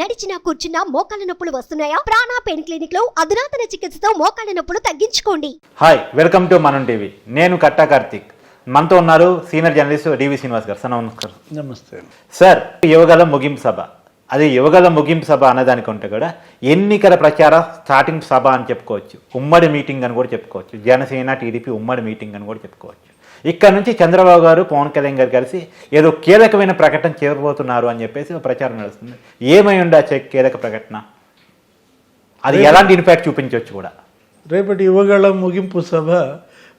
నడిచినా కూర్చున్నా మోకాళ్ళ నొప్పులు వస్తున్నాయా? ప్రాణా పెయిన్ క్లినిక్లో అధునాతన చికిత్సతో మోకాళ్ళ నొప్పులు తగ్గించుకోండి. Hi welcome to Manam TV. నేను కట్టా కార్తిక్. మనతో ఉన్నారు సీనియర్ జర్నలిస్ట్ డివి శ్రీనివాస్ గారు. సార్ నమస్కారం. నమస్తే. సార్ యువగల ముగింపు సభ. అది యువగల ముగింపు సభ అన్నదానికి ఉంటే కూడా ఎన్నికల ప్రచార స్టార్టింగ్ సభ అని చెప్పుకోవచ్చు. ఉమ్మడి మీటింగ్ అని కూడా చెప్పుకోవచ్చు. జనసేన టీడీపీ ఉమ్మడి మీటింగ్ అని కూడా చెప్పుకోవచ్చు. ఇక్కడ నుంచి చంద్రబాబు గారు పవన్ కళ్యాణ్ గారు కలిసి ఏదో కీలకమైన ప్రకటన చేయబోతున్నారు అని చెప్పేసి ఒక ప్రచారం నడుస్తుంది. ఏమై ఉండొచ్చు కీలక ప్రకటన? అది ఎలాంటి ఇంపాక్ట్ చూపించవచ్చు కూడా? రేపటి యువగళ ముగింపు సభ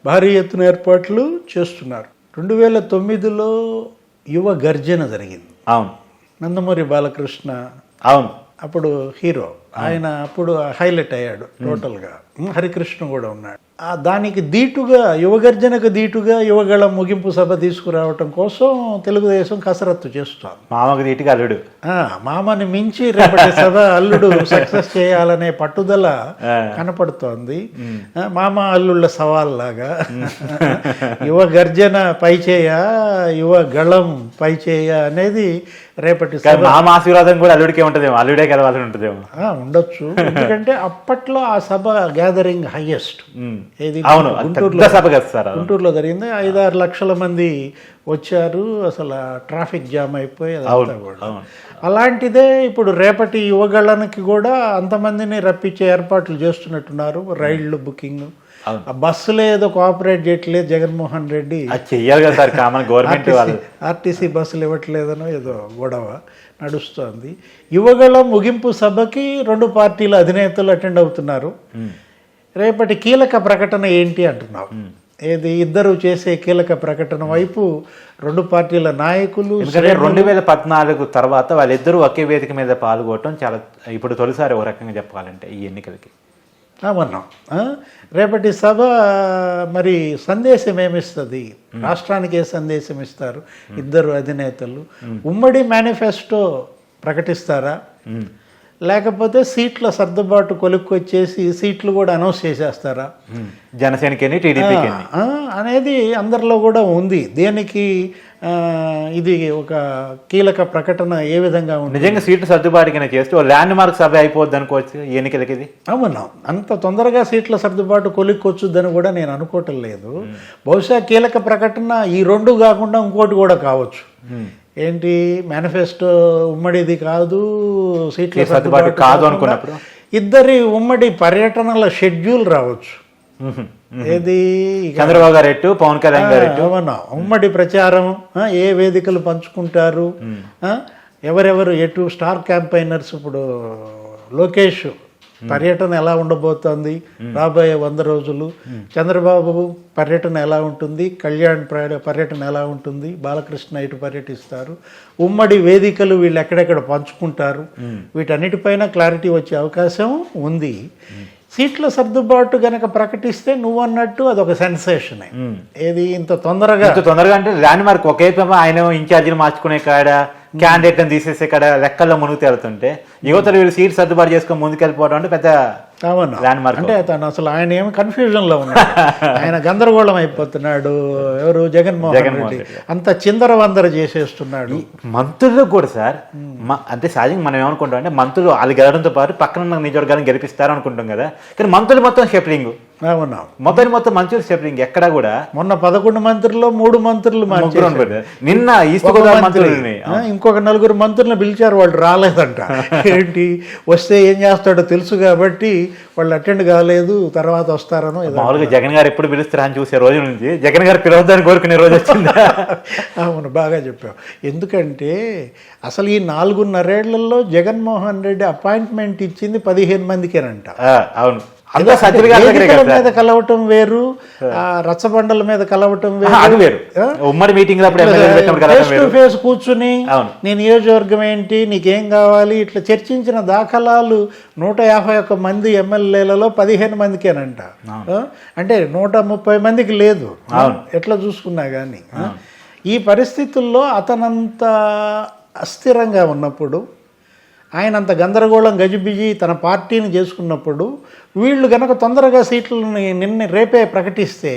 భారీ ఎత్తున ఏర్పాట్లు చేస్తున్నారు. రెండు వేల తొమ్మిదిలో యువ గర్జన జరిగింది. అవును. నందమూరి బాలకృష్ణ అవును. అప్పుడు హీరో. ఆయన అప్పుడు హైలైట్ అయ్యాడు టోటల్గా. హరికృష్ణ కూడా ఉన్నాడు. దానికి దీటుగా యువగర్జనకు దీటుగా యువగళ ముగింపు సభ తీసుకురావటం కోసం తెలుగుదేశం కసరత్తు చేస్తోంది. మామకు దీటికి అల్లుడు. మామని మించి రేపటి సభ అల్లుడు సక్సెస్ చేయాలనే పట్టుదల కనపడుతోంది. మామ. అల్లుళ్ళ సవాల్ లాగా యువ గర్జన పైచేయ యువ గళం పైచేయ అనేది రేపటి మామ ఆశీర్వాదం కూడా అల్లుడికే ఉంటదేమో అల్లుడే కలవాలని ఉంటదేమో. ఉండొచ్చు. ఎందుకంటే అప్పట్లో ఆ సభ గ్యాదరింగ్ హైయెస్ట్. ఏది? అవును గుంటూరులో సభ కదా సార్. గుంటూరులో జరిగింది. ఐదారు లక్షల మంది వచ్చారు. అసలు ట్రాఫిక్ జామ్ అయిపోయి అలాంటిదే ఇప్పుడు రేపటి యువగళ్ళనికి కూడా అంతమందిని రప్పించే ఏర్పాట్లు చేస్తున్నట్టున్నారు. రైళ్ళు బుకింగ్. బస్సులే ఏదో కోఆపరేట్ చేయట్లేదు జగన్మోహన్ రెడ్డి. చెయ్యాలి కదా సార్ కామన్ గవర్నమెంట్ వాళ్ళు. ఆర్టీసీ బస్సులు ఇవ్వట్లేదనో ఏదో గొడవ నడుస్తోంది. యువగళ ముగింపు సభకి రెండు పార్టీల అధినేతలు అటెండ్ అవుతున్నారు. రేపటి కీలక ప్రకటన ఏంటి అంటున్నావు? ఏది? ఇద్దరు చేసే కీలక ప్రకటన వైపు రెండు పార్టీల నాయకులు రెండు వేల పద్నాలుగు తర్వాత వాళ్ళిద్దరూ ఒకే వేదిక మీద పాల్గొనడం చాలా ఇప్పుడు తొలిసారి ఒక రకంగా చెప్పాలంటే ఈ ఎన్నికలకి. అవున్నాం ఆ? రేపటి సభ మరి సందేశం ఏమిస్తుంది రాష్ట్రానికి ఏ సందేశం ఇస్తారు ఇద్దరు అధినేతలు. ఉమ్మడి మేనిఫెస్టో ప్రకటిస్తారా? లేకపోతే సీట్ల సర్దుబాటు కొలుక్కొచ్చేసి సీట్లు కూడా అనౌన్స్ చేసేస్తారా? జనసేనకి అనేది అందరిలో కూడా ఉంది. దేనికి? ఇది ఒక కీలక ప్రకటన ఏ విధంగా ఉంది నిజంగా సీట్లు సర్దుబాటుగానే చేస్తే ల్యాండ్ మార్క్ సభ అయిపోద్ది అనుకోవచ్చు ఎన్నికలకి ఇది. అవును అంత తొందరగా సీట్ల సర్దుబాటు కొలిక్కొచ్చుద్దని కూడా నేను అనుకోవటం లేదు. బహుశా కీలక ప్రకటన ఈ రెండు కాకుండా ఇంకోటి కూడా కావచ్చు. ఏంటి? మేనిఫెస్టో ఉమ్మడిది కాదు సీట్ల సర్దుబాటు కాదు అనుకున్నప్పుడు? ఇద్దరి ఉమ్మడి పర్యటనల షెడ్యూల్ రావచ్చు. ఏది? చంద్రబాబు గారు ఎట్టు పవన్ కళ్యాణ్ గారు ఉమ్మడి ప్రచారం ఏ వేదికలు పంచుకుంటారు? ఎవరెవరు ఎటు స్టార్ క్యాంపైనర్స్ ఇప్పుడు? లోకేష్ పర్యటన ఎలా ఉండబోతోంది? రాబోయే వంద రోజులు. చంద్రబాబు పర్యటన ఎలా ఉంటుంది? కళ్యాణ్ ప్ర- పర్యటన ఎలా ఉంటుంది? బాలకృష్ణ ఇటు పర్యటిస్తారు. ఉమ్మడి వేదికలు వీళ్ళు ఎక్కడెక్కడ పంచుకుంటారు? వీటన్నిటిపైన క్లారిటీ వచ్చే అవకాశం ఉంది. సీట్ల సర్దుబాటు గనక ప్రకటిస్తే నువ్వు అన్నట్టు అదొక సెన్సేషన్. ఏది ఇంత తొందరగా? ఇంత తొందరగా అంటే ల్యాండ్ మార్క్ ఒకే ఆయన ఇన్ఛార్జీని మార్చుకునే కాడ క్యాండిడేట్ తీసేసే కాడ లెక్కల్లో మునుగు తేలుతుంటే యువతలు వీళ్ళు సీట్ సర్దుబాటు చేసుకొని ముందుకెళ్ళిపోవడం అంటే పెద్ద అవును. ల్యాండ్ మార్క్ అంటే అతను అసలు ఆయన ఏమి కన్ఫ్యూజన్లో ఉన్నాడు. ఆయన గందరగోళం అయిపోతున్నాడు. ఎవరు? జగన్మోహన్ రెడ్డి. అంత చిందర వందర చేసేస్తున్నాడు. మంత్రులు కూడా సార్ అంటే సహజంగా మనం ఏమనుకుంటాం అంటే మంత్రులు వాళ్ళు గెలవడంతో పాటు పక్కన ఉన్న నిజవర్గాలను గెలిపిస్తారు అనుకుంటాం కదా. కానీ మంత్రులు మొత్తం షెఫరింగ్ అవును మొత్తం మొత్తం మంత్రులు షెఫరింగ్ ఎక్కడ కూడా? మొన్న పదకొండు మంత్రుల్లో మూడు మంత్రులు. నిన్న మంత్రులని ఇంకొక నలుగురు మంత్రులను పిలిచారు వాళ్ళు రాలేదంట. ఏంటి? వస్తే ఏం చేస్తాడో తెలుసు కాబట్టి వాళ్ళు అటెండ్ కాలేదు తర్వాత వస్తారనో మామూలుగా జగన్ గారు ఎప్పుడు పిలుస్తారా అని చూసే రోజు నుంచి. జగన్ గారు పిలవద్దని కోరుకునే రోజు వచ్చింది. అవును బాగా చెప్పావు. ఎందుకంటే అసలు ఈ నాలుగున్నరేళ్ళలో జగన్మోహన్ రెడ్డి అపాయింట్మెంట్ ఇచ్చింది పదిహేను మందికేనంట. ఆ, అవును. మీద కలవటం వేరు రచ్చబండల మీద కలవటం అది వేరు. ఉమ్మడి మీటింగ్ ఫేస్ టు ఫేస్ కూర్చుని. నీ నియోజకవర్గం ఏంటి? నీకేం కావాలి? ఇట్లా చర్చించిన దాఖలాలు నూట యాభై ఒక్క మంది ఎమ్మెల్యేలలో పదిహేను మందికేనంట? అంటే నూట ముప్పై మందికి లేదు. ఎట్లా చూసుకున్నా కానీ ఈ పరిస్థితుల్లో అతనంత అస్థిరంగా ఉన్నప్పుడు ఆయన అంత గందరగోళం గజిబిజి తన పార్టీని చేసుకున్నప్పుడు వీళ్ళు గనక తొందరగా సీట్లని నిన్న రేపే ప్రకటిస్తే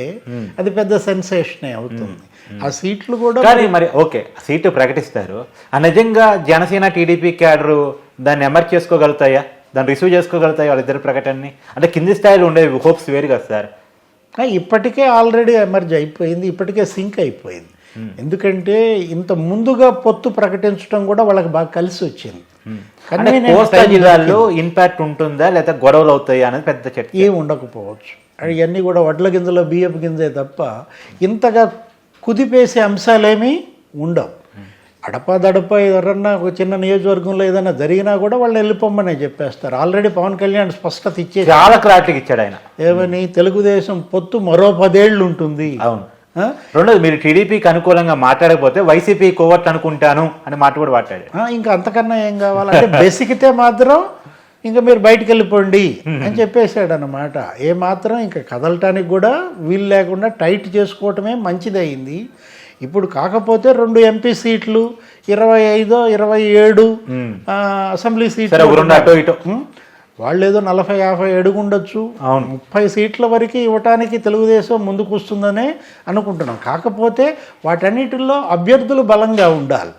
అది పెద్ద సెన్సేషనే అవుతుంది. ఆ సీట్లు కూడా కానీ మరి ఓకే సీటు ప్రకటిస్తారు. ఆ నిజంగా జనసేన టీడీపీ క్యాడరు దాన్ని ఎమర్జ్ చేసుకోగలుగుతాయా? దాన్ని రిసీవ్ చేసుకోగలుగుతాయా వాళ్ళిద్దరు ప్రకటనని? అంటే కింది స్థాయిలో ఉండే హోప్స్ వేరు కదా సార్. ఇప్పటికే ఆల్రెడీ ఎమర్జ్ అయిపోయింది ఇప్పటికే సింక్ అయిపోయింది. ఎందుకంటే ఇంత ముందుగా పొత్తు ప్రకటించడం కూడా వాళ్ళకి బాగా కలిసి వచ్చింది. Convenient కోస్తా జిల్లాల్లో ఇంపాక్ట్ ఉంటుందా లేదా గొడవలు అవుతాయా అనేది పెద్ద చర్చ. ఏం ఉండకపోవచ్చు. అవన్నీ కూడా వడ్ల గింజలో బియ్యపు గింజే తప్ప ఇంతగా కుదిపేసే అంశాలేమీ ఉండవు. అడపదడప ఎవరన్నా ఒక చిన్న నియోజకవర్గంలో ఏదైనా జరిగినా కూడా వాళ్ళు వెళ్ళిపోమ్మనే చెప్పేస్తారు. ఆల్రెడీ పవన్ కళ్యాణ్ స్పష్టత ఇచ్చే చాలా క్లారిటీ ఇచ్చాడు ఆయన. ఏమని? తెలుగుదేశం పొత్తు మరో పదేళ్ళు ఉంటుంది. అవును? రెండోది మీరు టీడీపీకి అనుకూలంగా మాట్లాడకపోతే వైసీపీ కోవట్ అనుకుంటాను అని మాట కూడా మాట్లాడాడు ఆ, ఇంకా అంతకన్నా ఏం కావాలంటే బెసికితే మాత్రం ఇంకా మీరు బయటికి వెళ్ళిపోండి అని చెప్పేశాడు అనమాట ఏ మాత్రం ఇంకా కదలటానికి కూడా వీలు లేకుండా టైట్ చేసుకోవటమే మంచిదయింది. ఇప్పుడు కాకపోతే రెండు ఎంపీ సీట్లు ఇరవై ఐదో ఇరవై ఏడు అసెంబ్లీ సీట్లు వాళ్ళు ఏదో నలభై యాభై అడుగుండొచ్చు అవును. ముప్పై సీట్ల వరకు ఇవ్వటానికి తెలుగుదేశం ముందుకు వస్తుందనే అనుకుంటున్నాం. కాకపోతే వాటన్నిటిల్లో అభ్యర్థులు బలంగా ఉండాలి.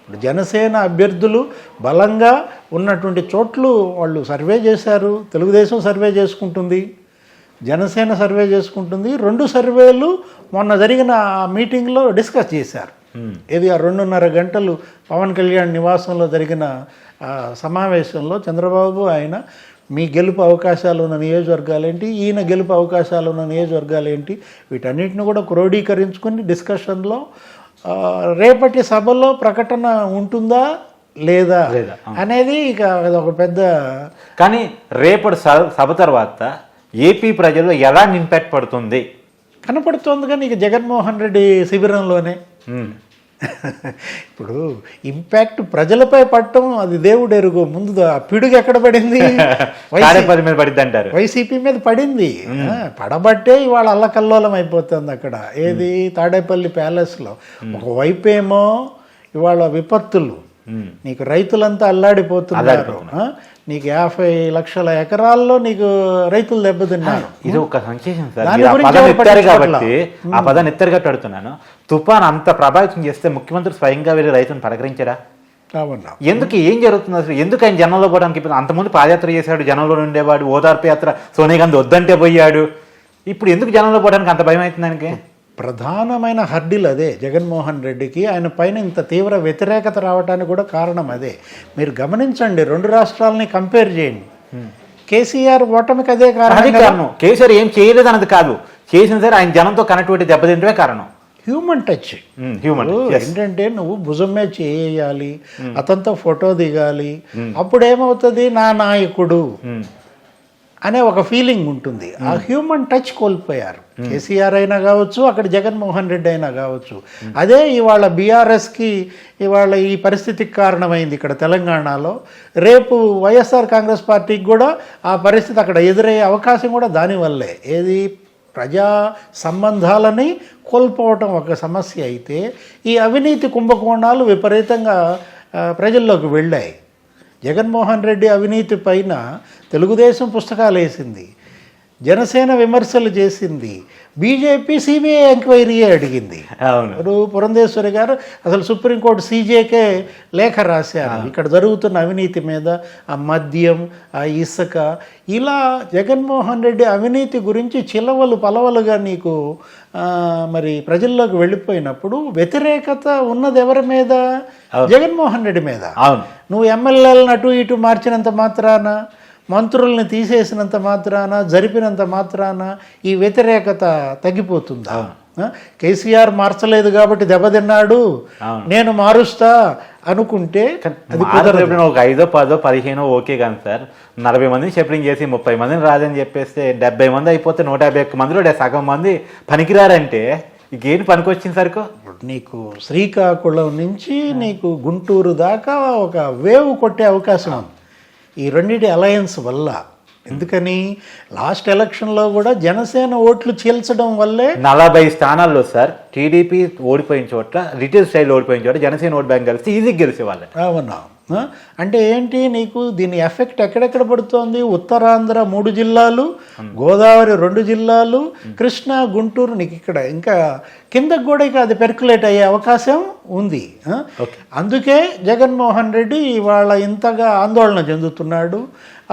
ఇప్పుడు జనసేన అభ్యర్థులు బలంగా ఉన్నటువంటి చోట్లు వాళ్ళు సర్వే చేశారు. తెలుగుదేశం సర్వే చేసుకుంటుంది. జనసేన సర్వే చేసుకుంటుంది. రెండు సర్వేలు మొన్న జరిగిన ఆ మీటింగ్లో డిస్కస్ చేశారు. ఇది ఆ రెండున్నర గంటలు పవన్ కళ్యాణ్ నివాసంలో జరిగిన సమావేశంలో చంద్రబాబు ఆయన మీ గెలుపు అవకాశాలు ఉన్న నియోజకవర్గాలు ఏంటి ఈయన గెలుపు అవకాశాలు ఉన్న నియోజకవర్గాలు ఏంటి వీటన్నిటిని కూడా క్రోడీకరించుకుని డిస్కషన్లో రేపటి సభలో ప్రకటన ఉంటుందా లేదా లేదా, అనేది ఇక అదొక పెద్ద కానీ రేపటి సభ తర్వాత ఏపీ ప్రజల్లో ఎలాంటి ఇంపాక్ట్ పడుతుంది కనపడుతోంది కానీ ఇక జగన్మోహన్ రెడ్డి శిబిరంలోనే. ఇప్పుడు ఇంపాక్ట్ ప్రజలపై పట్టడం అది దేవుడు ఎరుగు. ముందు ఆ పిడుగు ఎక్కడ పడింది? మీద పడిద్ది అంటారు. వైసీపీ మీద పడింది. పడబట్టే ఇవాళ అల్లకల్లోలం అయిపోతుంది అక్కడ. ఏది? తాడేపల్లి ప్యాలెస్లో. ఒకవైపు ఏమో ఇవాళ విపత్తులు. నీకు రైతులంతా అల్లాడిపోతున్నారు? నీకు యాభై లక్షల ఎకరాల్లో నీకు రైతులు దెబ్బతిన్నారు. ఇది ఒక సంకేతం సార్. కాబట్టి ఆ పదాన్ని ఎత్తారు కాబట్టి అడుగుతున్నాను. తుఫాన్ అంత ప్రభావితం చేస్తే ముఖ్యమంత్రి స్వయంగా వెళ్ళి రైతును పలకరించడా? ఎందుకు? ఏం జరుగుతుంది అసలు? ఎందుకు ఆయన జనంలో పోవడానికి అంతకుముందు పాదయాత్ర చేశాడు జనంలో ఉండేవాడు ఓదార్పు యాత్ర సోనియా గాంధీ వద్దంటే పోయాడు. ఇప్పుడు ఎందుకు జనంలో పోవడానికి అంత భయం అవుతుంది ఆయనకి? ప్రధానమైన హర్డిల్ అదే జగన్మోహన్ రెడ్డికి ఆయన పైన ఇంత తీవ్ర వ్యతిరేకత రావడానికి కూడా కారణం అదే. మీరు గమనించండి రెండు రాష్ట్రాలని కంపేర్ చేయండి. కేసీఆర్ ఓటమికి అదే కారణం కేసీఆర్ ఏం చేయలేదు అన్నది కాదు. చేసిన సరే ఆయన జనంతో కనెక్టివిటీ దెబ్బతింటమే కారణం. హ్యూమన్ టచ్ హ్యూమన్ ఏంటంటే నువ్వు భుజం మీద చేయాలి అతనితో ఫోటో దిగాలి. అప్పుడు ఏమవుతుంది నా నాయకుడు. అనే ఒక ఫీలింగ్ ఉంటుంది. ఆ హ్యూమన్ టచ్ కోల్పోయారు. కేసీఆర్ అయినా కావచ్చు అక్కడ జగన్మోహన్ రెడ్డి అయినా కావచ్చు. అదే ఇవాళ బీఆర్ఎస్కి ఇవాళ ఈ పరిస్థితికి కారణమైంది ఇక్కడ తెలంగాణలో. రేపు వైఎస్ఆర్ కాంగ్రెస్ పార్టీకి కూడా ఆ పరిస్థితి అక్కడ ఎదురయ్యే అవకాశం కూడా దానివల్లే ఏది? ప్రజా సంబంధాలని కోల్పోవటం ఒక సమస్య అయితే ఈ అవినీతి కుంభకోణాలు విపరీతంగా ప్రజల్లోకి వెళ్ళాయి. జగన్మోహన్ రెడ్డి అవినీతి పైన తెలుగుదేశం పుస్తకాలు వేసింది జనసేన విమర్శలు చేసింది. బీజేపీ సిబిఐ ఎంక్వైరీ అడిగింది. అవును. పురంధేశ్వరి గారు అసలు సుప్రీంకోర్టు సీజేకే లేఖ రాశారు. ఇక్కడ జరుగుతున్న అవినీతి మీద ఆ మద్యం ఆ ఇసుక ఇలా జగన్మోహన్ రెడ్డి అవినీతి గురించి చిలవలు పలవలుగా నీకు మరి ప్రజల్లోకి వెళ్ళిపోయినప్పుడు వ్యతిరేకత ఉన్నది ఎవరి మీద? జగన్మోహన్ రెడ్డి మీద. అవును. నువ్వు ఎమ్మెల్యేలను అటు ఇటు మార్చినంత మాత్రాన మంత్రుల్ని తీసేసినంత మాత్రాన జరిపినంత మాత్రాన ఈ వ్యతిరేకత తగ్గిపోతుందా? కేసీఆర్ మార్చలేదు కాబట్టి దెబ్బతిన్నాడు. నేను మారుస్తా అనుకుంటే ఒక ఐదో పదో పదిహేనో ఓకే కానీ సార్. నలభై మందిని షెఫరింగ్ చేసి ముప్పై మందిని రాదని చెప్పేస్తే డెబ్బై మంది అయిపోతే నూట యాభై ఒక్క మందిలో సగం మంది పనికిరారంటే ఇంకేంటి పనికొచ్చింది సరుకు నీకు శ్రీకాకుళం నుంచి నీకు గుంటూరు దాకా ఒక వేవ్ కొట్టే అవకాశం ఉంది. ఈ రెండింటి అలయన్స్ వల్ల. ఎందుకని? లాస్ట్ ఎలక్షన్లో కూడా జనసేన ఓట్లు చీల్చడం వల్లే నలభై స్థానాల్లో సార్ టీడీపీ ఓడిపోయిన చోట్ల రిటైల్ స్టైల్ ఓడిపోయిన చోట జనసేన ఓట్ బ్యాంక్ కలిసి ఈజీగా గెలిచే వాళ్ళే అవునా? అంటే ఏంటి నీకు దీని ఎఫెక్ట్ ఎక్కడెక్కడ పడుతోంది? ఉత్తరాంధ్ర మూడు జిల్లాలు గోదావరి రెండు జిల్లాలు కృష్ణా గుంటూరు నీకు ఇక్కడ ఇంకా కిందకు కూడా ఇక అది పెర్కులేట్ అయ్యే అవకాశం ఉంది? అందుకే జగన్మోహన్ రెడ్డి ఇవాళ ఇంతగా ఆందోళన చెందుతున్నాడు.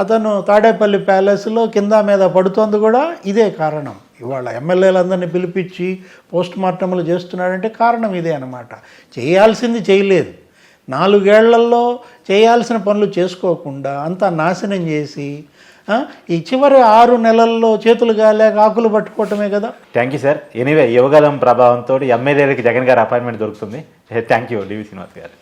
అతను తాడేపల్లి ప్యాలెస్లో కింద మీద పడుతోంది కూడా ఇదే కారణం. ఇవాళ ఎమ్మెల్యేలందరినీ పిలిపించి పోస్ట్ మార్టంలు చేస్తున్నాడంటే కారణం ఇదే అన్నమాట. చేయాల్సింది చేయలేదు. నాలుగేళ్ళలో చేయాల్సిన పనులు చేసుకోకుండా అంతా నాశనం చేసి ఈ చివరి ఆరు నెలల్లో చేతులు గాలేక ఆకులు పట్టుకోవటమే కదా. Thank you sir anyway Yuvagalam ప్రభావంతో ఎమ్మెల్యేలకి జగన్ గారి అపాయింట్మెంట్ దొరుకుతుంది. థ్యాంక్ యూ డివి శ్రీనివాస్ గారు.